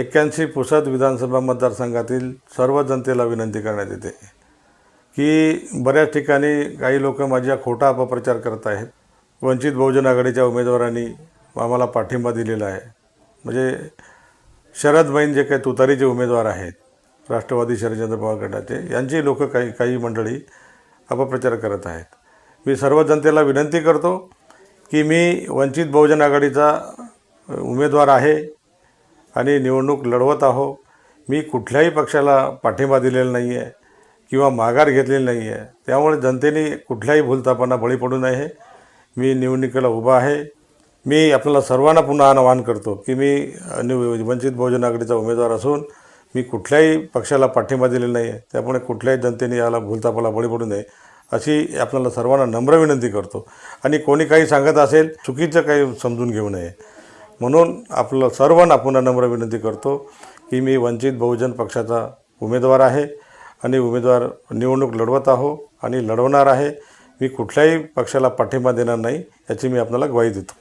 एक्क्याऐंशी पुसद विधानसभा मतदारसंघातील सर्व जनतेला विनंती करण्यात येते की बऱ्याच ठिकाणी काही लोक माझ्या खोटा अपप्रचार करत आहेत. वंचित बहुजन आघाडीच्या उमेदवारांनी आम्हाला पाठिंबा दिलेला आहे. म्हणजे शरद बैन जे काही तुतारीचे उमेदवार आहेत राष्ट्रवादी शरदचंद्र पवार गटाचे यांची लोक काही काही मंडळी अपप्रचार करत आहेत. मी सर्व जनतेला विनंती करतो की मी वंचित बहुजन आघाडीचा उमेदवार आहे आणि निवडणूक लढवत आहो. मी कुठल्याही पक्षाला पाठिंबा दिलेला नाही आहे किंवा माघार घेतलेली नाही आहे त्यामुळे जनतेने कुठल्याही भूलतापांना बळी पडू नये. मी निवडणुकीला उभा आहे. मी आपल्याला सर्वांना पुन्हा आवाहन करतो की मी वंचित बहुजन आघाडीचा उमेदवार असून मी कुठल्याही पक्षाला पाठिंबा दिलेला नाही आहे त्यामुळे कुठल्याही जनतेने याला भूलतापाला बळी पडू नये अशी आपल्याला सर्वांना नम्र विनंती करतो. आणि कोणी काही सांगत असेल चुकीचं काही समजून घेऊ नये. म्हणून आपलं सर्वांना पुन्हा नम्र विनंती करतो की मी वंचित बहुजन पक्षाचा उमेदवार आहे आणि उमेदवार निवडणूक लढवत आहो आणि लढवणार आहे. मी कुठल्याही पक्षाला पाठिंबा देणार नाही याची मी आपल्याला ग्वाही देतो.